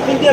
Video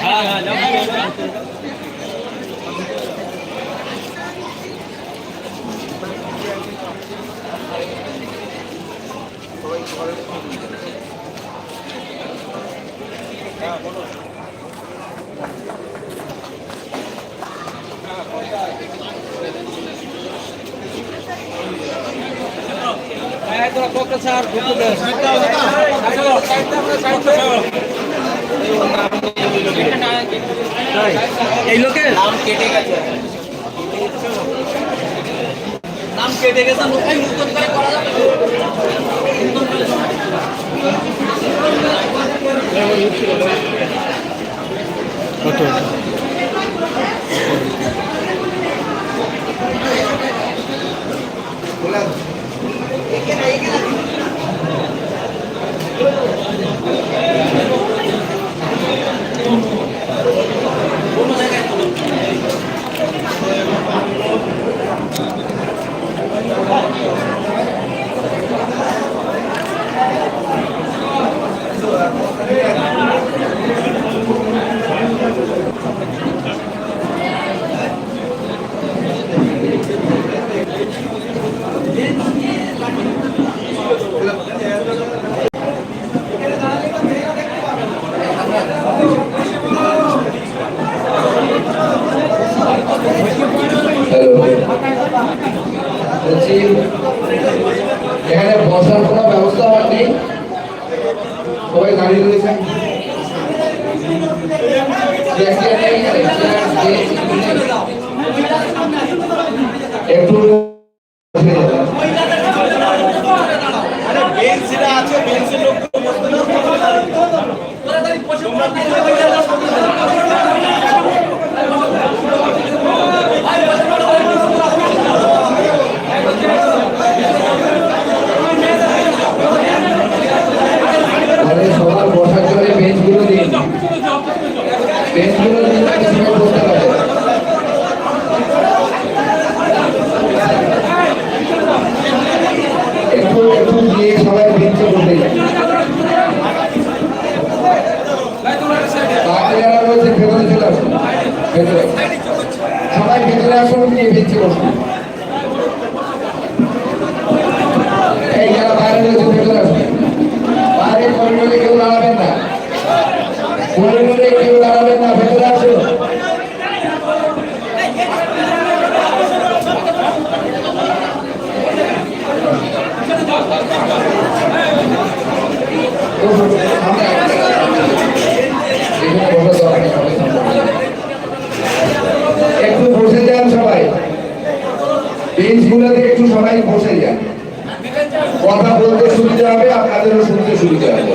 হ্যাঁ তোরা এই লোকের? নাম কেটে গেছে। নাম কেটে গেছে নতুন নতুন করে করা যাবে। হ্যালো বলছি এখানে বসার কোনো ব্যবস্থা আমার নেই সবাই দাঁড়িয়ে রয়েছেন। একটু বসে যাবেন। তাহলে সবার বসার জন্য বেঞ্চগুলো দিন বেঞ্চগুলো দিন যাতে সবাই বসতে পারে একটু একটু গিয়ে সবাই বেঞ্চে বসে যান বাকি যারা রয়েছে ভেতরে চলে আসুন ভেতরে সবাই ভেতরে আসুন গিয়ে বেঞ্চে বসুন এই যারা বাইরে রয়েছে ভেতরে আসুন বাইরে করিডোরে কেউ দাঁড়াবেন না করিডোরে কেউ দাঁড়াবেন না ভেতরে আসুন। একটু বসে যান সবাই। বেঞ্চগুলোতে একটু সবাই বসে যান। কথা বলতে সুবিধা হবে, আপনাদেরও শুনতে সুবিধা হবে।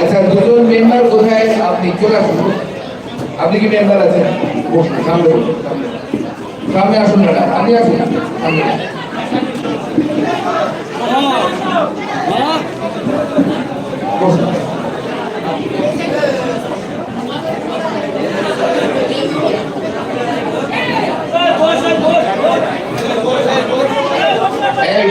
আচ্ছা দুজন মেম্বার কোথায় আপনি চলে আসুন। আপনি কি মেম্বার আছেন? সামনে। সামনে। আসুন ম্যাডাম। আপনি আসুন সামনে। বসুন। এই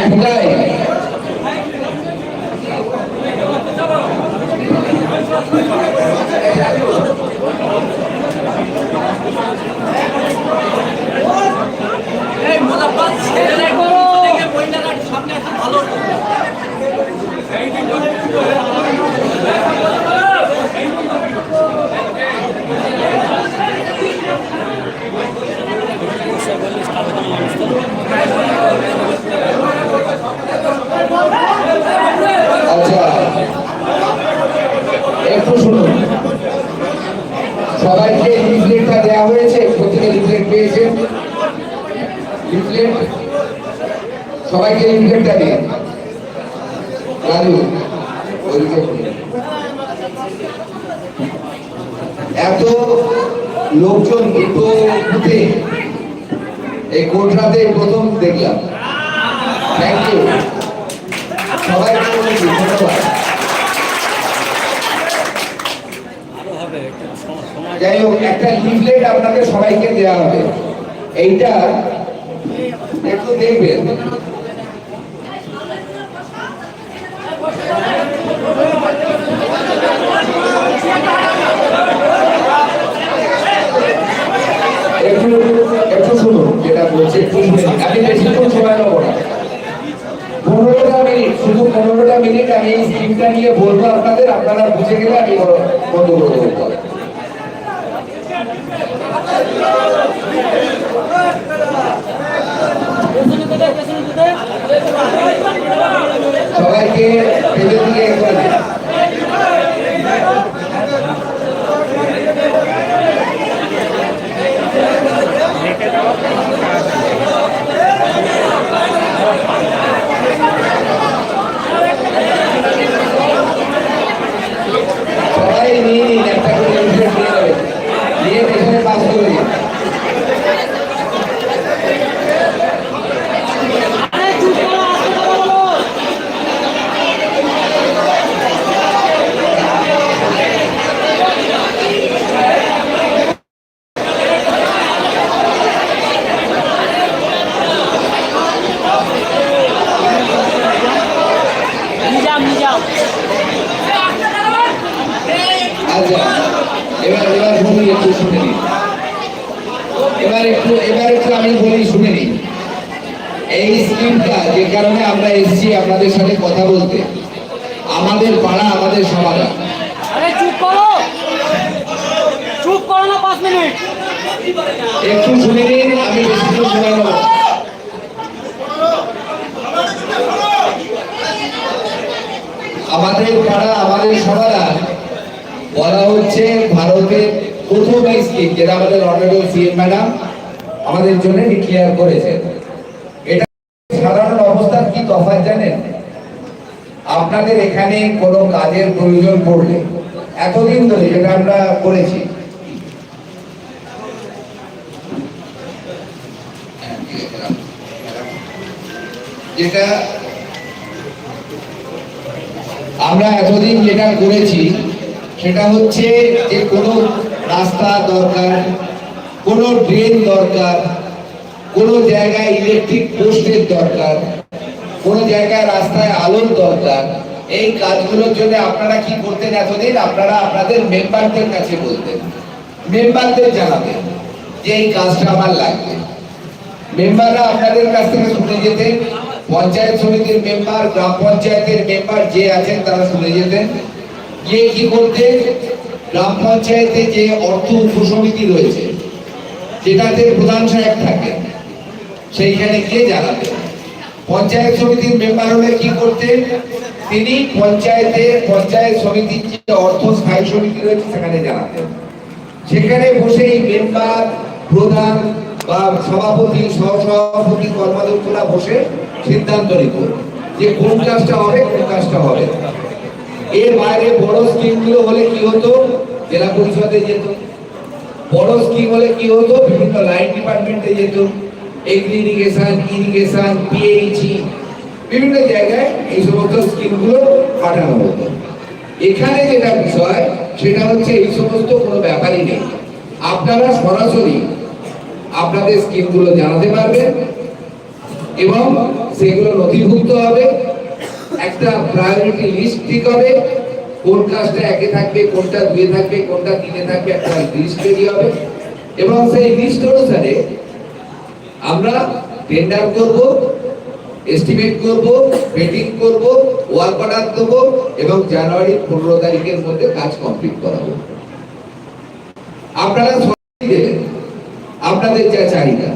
বাংলাতে প্রথম দেখলাম। থ্যাংক ইউ সবাই যাই হোক, একটা লিফলেট আপনাদের সবাইকে দেওয়া হবে। এইটা একটু দেখবেন। যেটা বলছে একটু আমি বেশিক্ষণ সময় নেব না। পনেরোটা মিনিট শুধু পনেরোটা মিনিট আমি এই স্কিমটা নিয়ে বলব আপনাদের, আপনারা বুঝে গেলে আমি সবাইকে ভেতর দিকে এ করে দিন। সবাই নিয়ে নিন একটা করে লিফলেট নিয়ে নেবেন নিয়ে পেছনে পাস করে দিন আচ্ছা এবার এবার বলি একটু শুনে নিন এবার একটু এবার একটু আমি বলি শুনে নিন এই স্কিমটা যে কারণে আমরা এসেছি আপনাদের সাথে কথা বলতে আমাদের পাড়া আমাদের সমাধান চুপ করো চুপ করো একটু শুনে নিন আমি বেশিক্ষণ সময় নেব। আমাদের পাড়া, আমাদের সমাধান বলা হচ্ছে ভারতের প্রথম স্কিম যেটা আমাদের অনারেবল সিএম ম্যাডাম আমাদের জন্য ডিক্লেয়ার করেছে। এটা সাধারণ অবস্থার কি তফাৎ জানেন? আপনাদের এখানে কোনো কাজের প্রয়োজন পড়লে, এতদিন ধরে যেটা আমরা করেছি। যেটা আমরা এতদিন যেটা করেছি, সেটা হচ্ছে যে কোনো রাস্তা দরকার, কোনো ড্রেন দরকার, কোনো জায়গায় ইলেকট্রিক পোস্টের দরকার, কোনো জায়গায় রাস্তায় আলোর দরকার। এই কাজগুলোর জন্য আপনারা কি করতেন এতদিন? আপনারা আপনাদের মেম্বারদের কাছে বলতেন মেম্বারদের জানাতেন যে এই কাজটা আমার লাগবে। মেম্বাররা আপনাদের কাছ থেকে শুনে যেতেন পঞ্চায়েত সমিতির মেম্বার গ্রাম পঞ্চায়েতের মেম্বার যে আছেন তারা শুনে যেতেন। গিয়ে কি করতেন গ্রাম পঞ্চায়েতে যে অর্থ উপসমিতি রয়েছে যেটাতে প্রধান সাহেব থাকেন। সেইখানে গিয়ে জানাতেন। পঞ্চায়েত সমিতির মেম্বার হলে কি করতেন তিনি পঞ্চায়েতের পঞ্চায়েত সমিতির যে অর্থ স্থায়ী সমিতি রয়েছে, সেখানে জানাতেন। সেখানে বসে এই মেম্বার প্রধান বা সভাপতি, সহসভাপতি, কর্মাধ্যক্ষরা বসে সিদ্ধান্ত নিত যে কোন কাজটা হবে, কোন কাজটা হবে। এর বাইরে বড় স্কিমগুলো হলে কি হতো? জেলা পরিষদে যেত। বড় স্কিম হলে কি হতো? বিভিন্ন লাইন ডিপার্টমেন্টে যেত। এগ্রি ইরিগেশন ইরিগেশন পিএইচই বিভিন্ন জায়গায় এই সমস্ত স্কিমগুলো পাঠানো হতো। এখানে যেটা বিষয়, সেটা হচ্ছে এই সমস্ত কোনো ব্যাপারই নেই। আপনারা সরাসরি আপনাদের স্কিমগুলো জানাতে পারবেন। এবং সেগুলো নথিভুক্ত হবে। একটা প্রায়োরিটি লিস্ট ঠিক হবে। কোন কাজটা একে থাকবে, কোনটা দুয়ে থাকবে, কোনটা তিনে থাকবে, একটা লিস্ট তৈরি হবে। এবং সেই লিস্ট অনুসারে আমরা টেন্ডার করব এস্টিমেট করব বেটিং করব ওয়ার্ক অর্ডার দেবো এবং জানুয়ারি পনেরো তারিখের মধ্যে কাজ কমপ্লিট করাবো। আপনারা আপনাদের যা চাহিদা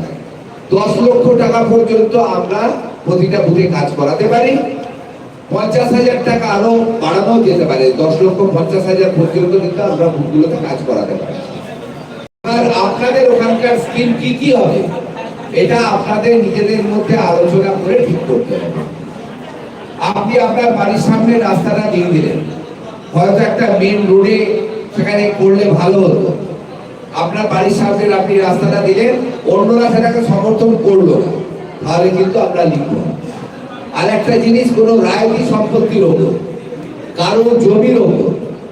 দশ লক্ষ টাকা পর্যন্ত আমরা প্রতিটা বুথে কাজ করাতে পারি। পঞ্চাশ হাজার টাকা আরও বাড়ানো যেতে পারে। দশ লক্ষ, পঞ্চাশ হাজার পর্যন্ত কিন্তু আমরা বুথগুলোতে কাজ করাতে পারি। আর আপনাদের ওখানকার স্কিম কি কি হবে? এটা আপনাদের নিজেদের মধ্যে আলোচনা করে ঠিক করতে হবে। আপনি আপনার বাড়ির সামনে রাস্তাটা দিয়ে দিলেন। হয়তো একটা মেন রোডে সেখানে করলে ভালো হতো। আপনার বাড়ির সামনে আপনি রাস্তাটা দিলেন, অন্যরা সেটাকে সমর্থন করল তাহলে কিন্তু আমরা লিখব। আর একটা জিনিস, কোনো রায়তি সম্পত্তির ওপর? কারও জমির ওপর।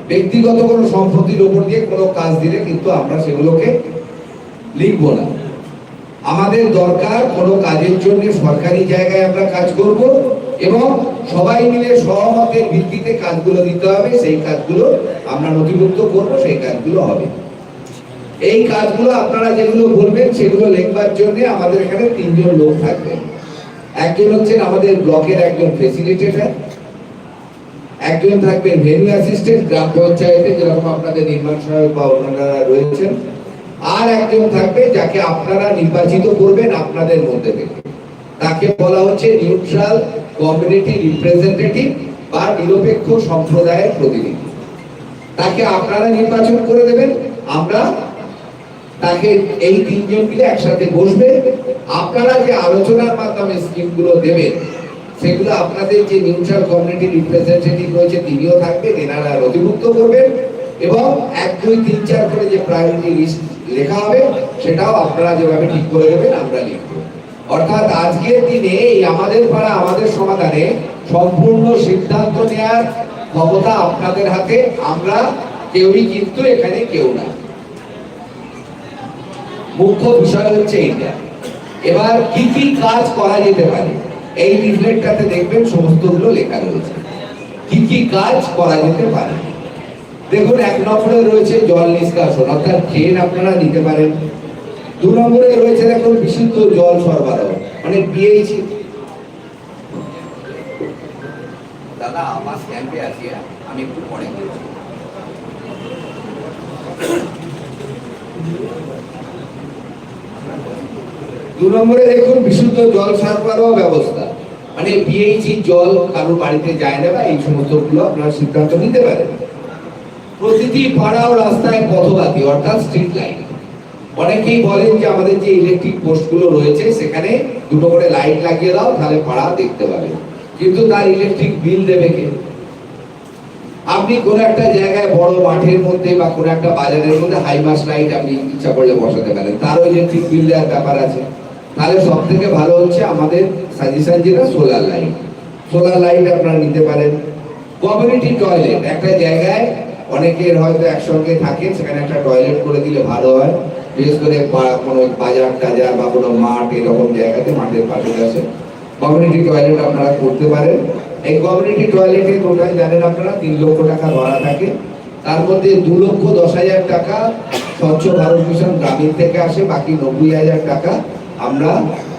ব্যক্তিগত কোনো সম্পত্তির ওপর দিয়ে কোনো কাজ দিলে কিন্তু আমরা সেগুলোকে লিখব না। আমাদের দরকার কোনো কাজের জন্য সরকারি জায়গায় আমরা কাজ করব এবং সবাই মিলে সহমতের ভিত্তিতে কাজগুলো দিতে হবে, সেই কাজগুলো আমরা নথিভুক্ত করব, সেই কাজগুলো হবে। এই কাজগুলো আপনারা যেগুলো বলবেন, সেগুলো লেখবার জন্য আমাদের এখানে তিনজন লোক থাকবে। একজন হচ্ছেন আমাদের ব্লকের একজন ফেসিলিটেটর একজন থাকবেন ভেন্যু অ্যাসিস্ট্যান্ট গ্রাম পঞ্চায়েতে যেরকম আপনাদের নির্মাণ সহায়ক বা অন্যান্যরা রয়েছেন, আর একজন থাকবে যাকে আপনারা নির্বাচিত করবেন আপনাদের মধ্যে থেকে। তাকে বলা হচ্ছে নিউট্রাল কমিউনিটি রিপ্রেজেন্টেটিভ বা নিরপেক্ষ সম্প্রদায়ের প্রতিনিধি। তাকে আপনারা নির্বাচন করে দেবেন, আমরা তাকে এই তিনজন মিলে একসাথে বসবে। আপনারা যে আলোচনার মাধ্যমে স্কিমগুলো দেবেন, সেগুলো আপনাদের যে নিউট্রাল কমিউনিটি রিপ্রেজেন্টেটিভ রয়েছে, তিনিও থাকবেন, এনারা নথিভুক্ত করবেন এবং এক, দুই, তিন, চার করে যে প্রায়োরিটি লিস্ট লেখা হবে, সেটাও আপনারা যেভাবে ঠিক করে দেবেন আমরা লিখব। অর্থাৎ আজকের দিনে এই আমাদের পাড়া, আমাদের সমাধানে সম্পূর্ণ সিদ্ধান্ত নেওয়ার ক্ষমতা আপনাদের হাতে, আমরা কেউই কিন্তু এখানে কেউ না। মুখ্য বিষয় হচ্ছে এইটা এবার কি কি কাজ করা যেতে পারে, এই লিফলেটটাতে দেখবেন সমস্তগুলো লেখা রয়েছে কি কি কাজ করা যেতে পারে দেখুন, এক নম্বরে রয়েছে জল নিষ্কাশন, অর্থাৎ ট্রেন আপনারা নিতে পারেন দু নম্বরে রয়েছে দেখুন, বিশুদ্ধ জল সরবরাহ মানে পিএইচ দাদা, আমার ক্যাম্পে আছি? আমি একটু পরে। দু নম্বরে দেখুন, বিশুদ্ধ জল সরবরাহ ব্যবস্থা। মানে পিএইচি জল কারও বাড়িতে যায় না বা এই সমস্তগুলো আপনারা সিদ্ধান্ত নিতে পারেন। প্রতিটি পাড়া ও রাস্তায় পথবাতি অর্থাৎ স্ট্রিট লাইট অনেকেই বলেন যে আমাদের যে ইলেকট্রিক পোস্টগুলো রয়েছে, সেখানে দুটো করে লাইট লাগিয়ে দাও, তাহলে পাড়া দেখতে পাবে। কিন্তু তার ইলেকট্রিক বিল দেবে কে? আপনি কোন একটা জায়গায় বড় মাঠের মধ্যে বা কোন একটা বাজারের মধ্যে হাই মাস লাইট আপনি ইচ্ছা করলে বসাতে পারেন। তারও ইলেকট্রিক বিল দেওয়ার ব্যাপার আছে। তাহলে সব থেকে ভালো হচ্ছে আমাদের সাজেশন যেটা সোলার লাইট সোলার লাইট আপনারা নিতে পারেন। কমিউনিটি টয়লেট একটা জায়গায় অনেকের হয়তো একসঙ্গে থাকে সেখানে একটা টয়লেট করে দিলে ভালো হয়। বিশেষ করে কোনো বাজার টাজার বা কোনো মাঠ, এরকম জায়গাতে মাঠের পাশে আছে। কমিউনিটি টয়লেট আপনারা করতে পারেন। এই কমিউনিটি টয়লেটে টোটাল জানেন আপনারা, তিন লক্ষ টাকা ধরা থাকে। তার মধ্যে দু লক্ষ দশ হাজার টাকা স্বচ্ছ ভারত মিশন গ্রামীণ থেকে আসে, বাকি নব্বই হাজার টাকা আমরা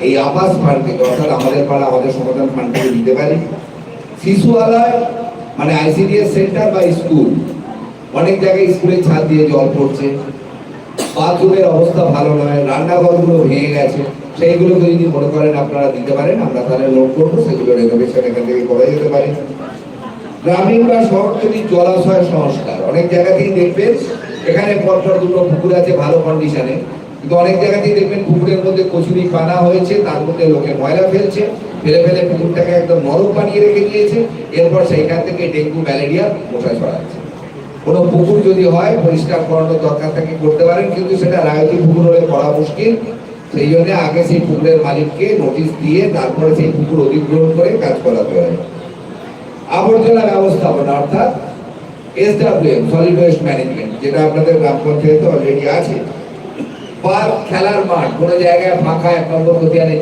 এই আবাস ফান্ড থেকে অর্থাৎ আমাদের পাড়া, আমাদের সমাধান ফান্ড থেকে দিতে পারি। শিশু মানে আইসিডিএস সেন্টার বা স্কুল, অনেক জায়গায় স্কুলে ছাদ দিয়ে জল পড়ছে। বাথরুমের অবস্থা ভালো নয়, রান্নাঘরগুলো ভেঙে গেছে। সেইগুলো যদি মনে করেন আপনারা দিতে পারেন, আমরা তাহলে নোট করব, সেগুলো রেনোভেশন এখান থেকে করা যেতে পারে। গ্রামীণ বা শহরতলি জলাশয় সংস্কার, অনেক জায়গাতেই দেখবেন, এখানে পরপর দুটো পুকুর আছে ভালো কন্ডিশনে কিন্তু অনেক জায়গাতেই দেখবেন পুকুরের মধ্যে কচুরি পানা হয়েছে, তার মধ্যে লোকে ময়লা ফেলছে, ফেলে ফেলে পুকুরটাকে একদম নরম বানিয়ে রেখে দিয়েছে, এরপর সেইখান থেকে ডেঙ্গু, ম্যালেরিয়া মশা ছড়াচ্ছে। কোনো পুকুর যদি হয়, পরিষ্কার করানোর দরকার থাকে, করতে পারেন, কিন্তু সেটা রায়তি পুকুর হলে করা মুশকিল। সেই জন্য আগে সেই পুকুরের মালিককে নোটিশ দিয়ে তারপরে সেই পুকুর অধিগ্রহণ করে কাজ করাতে হয়। আবর্জনা ব্যবস্থাপনা, অর্থাৎ এসডব্লিউএম সলিড ওয়েস্ট ম্যানেজমেন্ট যেটা আপনাদের গ্রাম পঞ্চায়েতে অলরেডি আছে। পার্ক খেলার মাঠ, কোনো জায়গায় ফাঁকা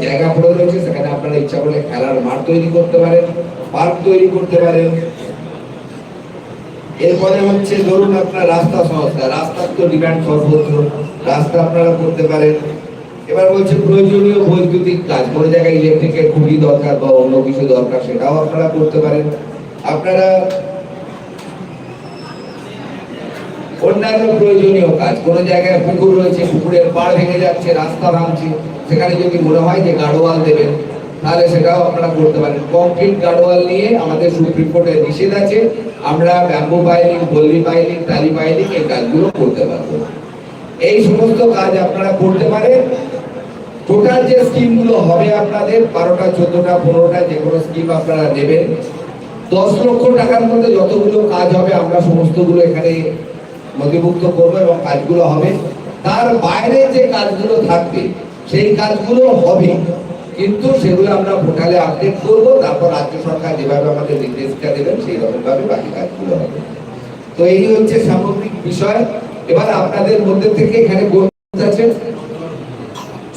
জায়গা পড়ে রয়েছে, সেখানে আপনারা ইচ্ছা করলে খেলার মাঠ তৈরি করতে পারেন, পার্ক তৈরি করতে পারেন। এরপরে হচ্ছে ধরুন আপনার রাস্তা সংস্থা, রাস্তার তো ডিমান্ড রাস্তা আপনারা করতে পারেন। এবার বলছে প্রয়োজনীয় বৈদ্যুতিক কাজ, কোনো জায়গায় ইলেকট্রিকের খুবই দরকার বা অন্য কিছু দরকার, সেটাও আপনারা করতে পারেন। আপনারা অন্যান্য প্রয়োজনীয় কাজ। কোনো জায়গায় পুকুর রয়েছে, পুকুরের পাড় ভেঙে যাচ্ছে, রাস্তা ভাঙছে। সেখানে যদি মনে হয় যে গাড়োয়াল দেবেন তাহলে সেটাও আপনারা করতে পারেন। কংক্রিট গাড়োয়াল নিয়ে আমাদের সুপ্রিম কোর্টে নিষেধ আছে। আমরা ব্যাম্বু পাইলিং, পল্লী পাইলিং, টালি পাইলিং এই কাজগুলো করতে পারব। এই সমস্ত কাজ আপনারা করতে পারেন। টোটাল যে স্কিমগুলো হবে আপনাদের, বারোটা, চোদ্দটা, পনেরোটা যে কোনো স্কিম আপনারা নেবেন। দশ লক্ষ টাকার মধ্যে যতগুলো কাজ হবে, আমরা সমস্তগুলো এখানে নথিভুক্ত করব এবং কাজগুলো হবে। তার বাইরে যে কাজগুলো থাকবে, সেই কাজগুলো হবে। কিন্তু সেগুলো আমরা পোর্টালে আপডেট করব, তারপর রাজ্য সরকার যেভাবে আমাদের নির্দেশিকা দেবেন, সেই রকম ভাবে বাকি কাজগুলো হবে। তো এই হচ্ছে সামগ্রিক বিষয়। এবার আপনাদের মধ্যে থেকে এখানে আছে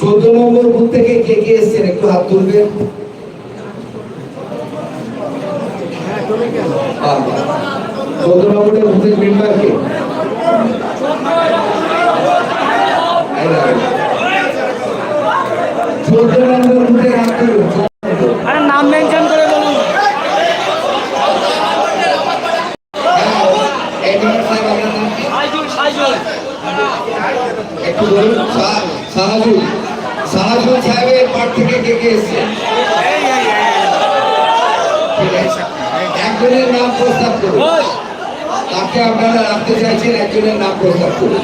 চোদ্দ নম্বর বুথ থেকে কে কে এসছেন? একটু হাত তুলবেন। চোদ্দ নম্বরের বুথের মেম্বার কে? নাম মেনশন করে বলুন। একটু বলুন সাহাজুল সাহাজুল সাহেবের পার থেকে কে কে এসছে একজনের নাম প্রস্তাব করুন। তাকে আপনারা রাখতে চাইছেন একজনের নাম প্রস্তাব করুন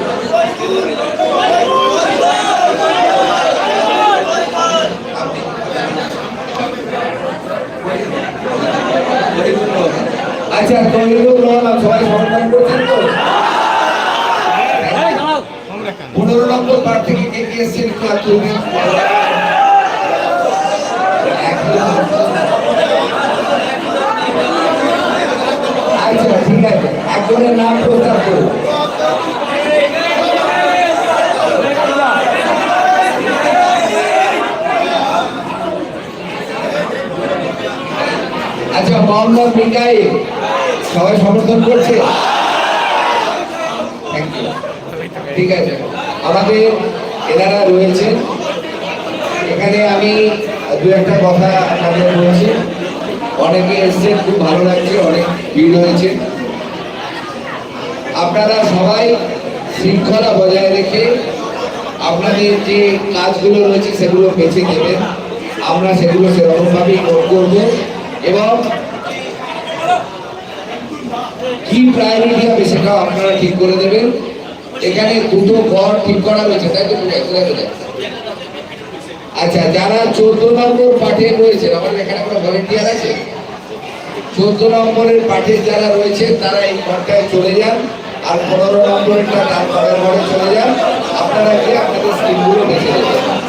আচ্ছা তহিদুর রহমান, সবাই সমর্থন করছেন তো? পনেরো নম্বর পার থেকে কে কে এসছেন? একটু হাত তুলবেন আচ্ছা ঠিক আছে নাম প্রস্তাব করুন। আচ্ছা মোহাম্মদ মিকাই সবাই সমর্থন করছে. ঠিক আছে। আমাদের এনারা রয়েছেন। এখানে আমি দু একটা কথা আপনাদের বলছি। অনেকে এসছেন, খুব ভালো লাগছে, অনেক ভিড় হয়েছে। আপনারা সবাই শৃঙ্খলা বজায় রেখে আপনাদের যে কাজগুলো রয়েছে সেগুলো বেছে দেবেন আমরা সেগুলো সেরকমভাবেই নোট করব এবং কি প্রায়োরিটি হবে সেটাও আপনারা ঠিক করে দেবেন। এখানে দুটো ঘর ঠিক করা হয়েছে তাই তো আচ্ছা যারা চোদ্দ নম্বর পাঠে রয়েছেন, আমাদের এখানে কোনো ভলেন্টিয়ার আছে? চোদ্দ নম্বরের পাঠে যারা রয়েছে তারা এই ঘরটায় চলে যান। আর পনেরো নম্বরেরটা ডান পাড়ার চলে যান। আপনারা গিয়ে আপনাদের স্কিমগুলো বেছে দেবেন